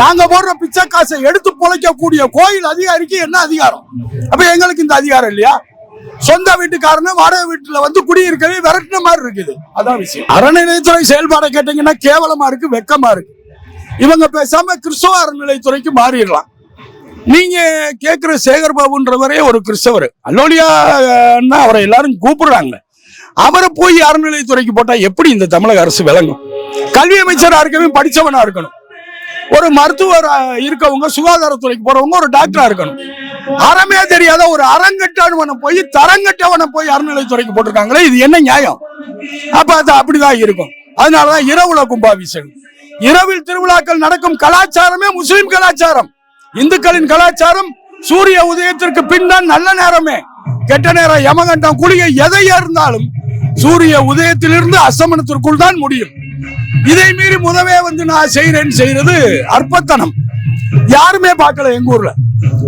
நாங்க போடுற பிச்சை காசை எடுத்து பொழைக்கக்கூடிய கோயில் அதிகாரிக்கு என்ன அதிகாரம்? அப்ப எங்களுக்கு இந்த அதிகாரம் இல்லையா? சொந்த வீட்டுக்காரன வாடகை வீட்டுல வந்து குடியிருக்கவே விரட்டின மாதிரி இருக்குது. அதான் விஷயம். அறநிலையத்துறை செயல்பாடை கேட்டீங்கன்னா கேவலமா இருக்கு வெக்கமா இருக்கு. இவங்க பேசாம கிறிஸ்தவ அறநிலையத்துறைக்கு மாறிடலாம். நீங்க கேக்குற சேகர் பாபுன்றவரே ஒரு கிறிஸ்தவர். அல்லோலியா அவரை எல்லாரும் கூப்பிடுறாங்க. அவரை போய் அறநிலையத்துறைக்கு போட்டா எப்படி இந்த தமிழக அரசு விளங்கும்? கல்வி அமைச்சரா இருக்கவே படிச்சவனா இருக்கணும். ஒரு மருத்துவர் இருக்கவங்க சுகாதாரத்துறைக்கு போறவங்க ஒரு டாக்டரா இருக்கணும். அறமே தெரியாத ஒரு அறங்கட்டவனை போய் தரங்கட்டவனை போய் அறநிலைத்துறைக்கு போட்டிருக்காங்களே இது என்ன நியாயம்? அப்ப அது அப்படிதான் இருக்கும். அதனாலதான் இரவுல கும்பாபிஷேகம். இரவில் திருவிழாக்கள் நடக்கும் கலாச்சாரமே முஸ்லிம் கலாச்சாரம். இந்துக்களின் கலாச்சாரம் சூரிய உதயத்திற்கு பின்தான் நல்ல நேரமே. கெட்ட நேரம் யமகண்டம் குளிகை எதை இருந்தாலும் சூரிய உதயத்திலிருந்து அஸ்தமனத்திற்குள் தான் முடியும். இதை மீறி முதவே வந்து நான் செய்யறேன்னு செய்யறது அற்பத்தனம். யாருமே பார்க்கல எங்க ஊர்ல.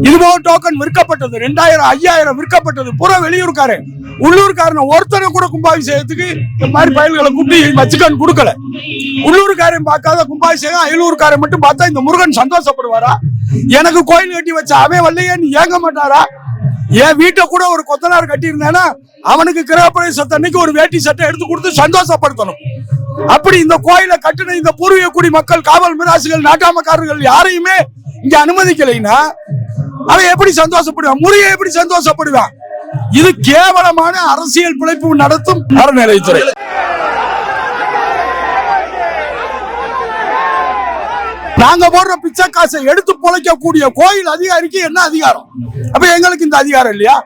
இதுபோல டோக்கன் விற்கப்பட்டது ரெண்டாயிரம் ஐயாயிரம் விற்கப்பட்டது. பூரா வெளியூர்காரன் உள்ளூர்காரன் ஒருத்தனை கூட கும்பாபிஷேகத்துக்கு இந்த மாதிரி பயல்களை கூப்பிட்டு வச்சுக்கன்னு கொடுக்கல. உள்ளூர்காரன் பார்க்காத கும்பாபிஷேகம் அயலூர்காரன் மட்டும் பார்த்தா இந்த முருகன் சந்தோஷப்படுவாரா? எனக்கு கோயில் கட்டி வச்ச அவன் வல்லையேன்னு ஏங்க மாட்டாரா? என் வீட்டை கூட ஒரு கொத்தனார் கட்டி அவனுக்கு கிரகப்பிரவேசத்தன்னைக்கு ஒரு வேட்டி சட்டை எடுத்து கொடுத்து சந்தோஷப்படுத்தணும். அப்படி இந்த கோயிலை கட்டின இந்த பூர்வீக குடி மக்கள் காவல் மிராசுகள் நாட்டாமக்காரர்கள் யாரையுமே இங்க அனுமதிக்கலைன்னா அவன் எப்படி சந்தோஷப்படுவான்? முருகை எப்படி சந்தோஷப்படுவான்? இது கேவலமான அரசியல் பிழைப்பு நடத்தும் அறநிலைத்துறை நாங்க போடுற பிச்சை காசை எடுத்து பொழைக்கக்கூடிய கோயில் அதிகாரிக்கு என்ன அதிகாரம்? அப்ப எங்களுக்கு இந்த அதிகாரம் இல்லையா?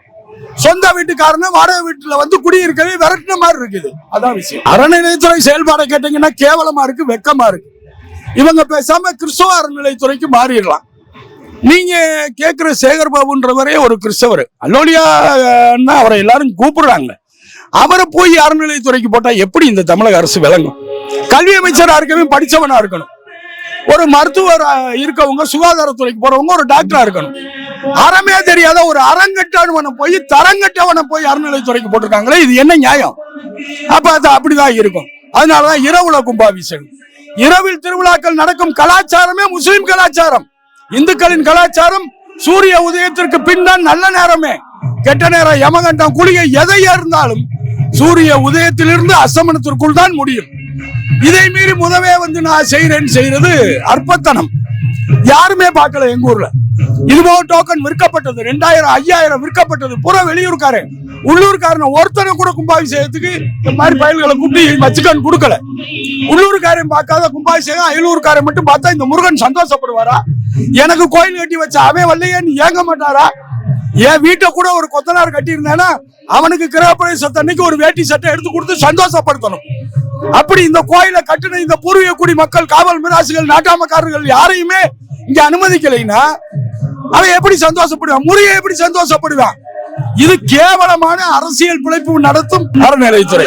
சொந்த வீட்டுக்காரன வாடகை வீட்டுல வந்து குடியிருக்கவே விரட்டின மாதிரி இருக்குது. அதான் விஷயம். அறநிலையத்துறை செயல்பாடை கேட்டீங்கன்னா கேவலமா இருக்கு வெக்கமா இருக்கு. இவங்க பேசாம கிறிஸ்தவ அறநிலையத்துறைக்கு மாறிடலாம். நீங்க கேக்குற சேகர் பாபுன்றவரே ஒரு கிறிஸ்தவர். அலோலியா அவரை எல்லாரும் கூப்பிடுறாங்க. அவரை போய் அறநிலையத்துறைக்கு போட்டா எப்படி இந்த தமிழக அரசு விளங்கும்? கல்வி அமைச்சரா இருக்கவே படிச்சவனா இருக்கணும். ஒரு மருத்துவர் இருக்கவங்க சுகாதாரத்துறைக்கு போறவங்க ஒரு டாக்டரா இருக்கணும். அறமே தெரியாத ஒரு அரங்கட்டவனை போய் தரங்கட்டவனை போய் அறநிலைத்துறைக்கு போட்டிருக்காங்களே இது என்ன நியாயம்? அப்ப அது அப்படிதான் இருக்கும். அதனாலதான் இரவுல கும்பாபிஷேகம். இரவில் திருவிழாக்கள் நடக்கும் கலாச்சாரமே முஸ்லிம் கலாச்சாரம். இந்துக்களின் கலாச்சாரம் சூரிய உதயத்திற்கு பின்தான் நல்ல நேரமே. கெட்ட நேரம் யமகண்டம் குளிகை எதை இருந்தாலும் சூரிய உதயத்திலிருந்து அஸ்தமனத்திற்குள் தான் முடியும். இதை மீறி முதவே வந்து நான் செய்யறேன்னு செய்யறது அற்பத்தனம். யாருமே பார்க்கல எங்க ஊர்ல. இதுபோக டோக்கன் விற்கப்பட்டது ரெண்டாயிரம் ஐயாயிரம் விற்கப்பட்டது. பூரா வெளியூர்காரன் உள்ளூர்காரன் ஒருத்தனை கூட கும்பாபிஷேகத்துக்கு இந்த மாதிரி பயல்களை கூப்பிட்டு வச்சுக்கன்னு கொடுக்கல. உள்ளூர்காரையும் பார்க்காத கும்பாபிஷேகம் அயலூர்காரன் மட்டும் பார்த்தா இந்த முருகன் சந்தோஷப்படுவாரா? எனக்கு கோயில் கட்டி வச்ச அவன் வல்லையேன்னு ஏங்க மாட்டாரா? என் வீட்டை கூட ஒரு கொத்தனார் கட்டியிருந்தேன்னா அவனுக்கு கிரகப்பிரவேசத்தை அன்னைக்கு ஒரு வேட்டி சட்டை எடுத்து கொடுத்து சந்தோஷப்படுத்தணும். அப்படி இந்த கோயிலை கட்டின இந்த பூர்வீக குடி மக்கள் காவல் மிராசுகள் நாட்டாமக்காரர்கள் யாரையுமே இங்க அனுமதிக்கலைன்னா எப்படி சந்தோஷப்படுவான்? முருகை எப்படி சந்தோஷப்படுவான்? இது கேவலமான அரசியல் பிழைப்பு நடத்தும் அறநிலையத்துறை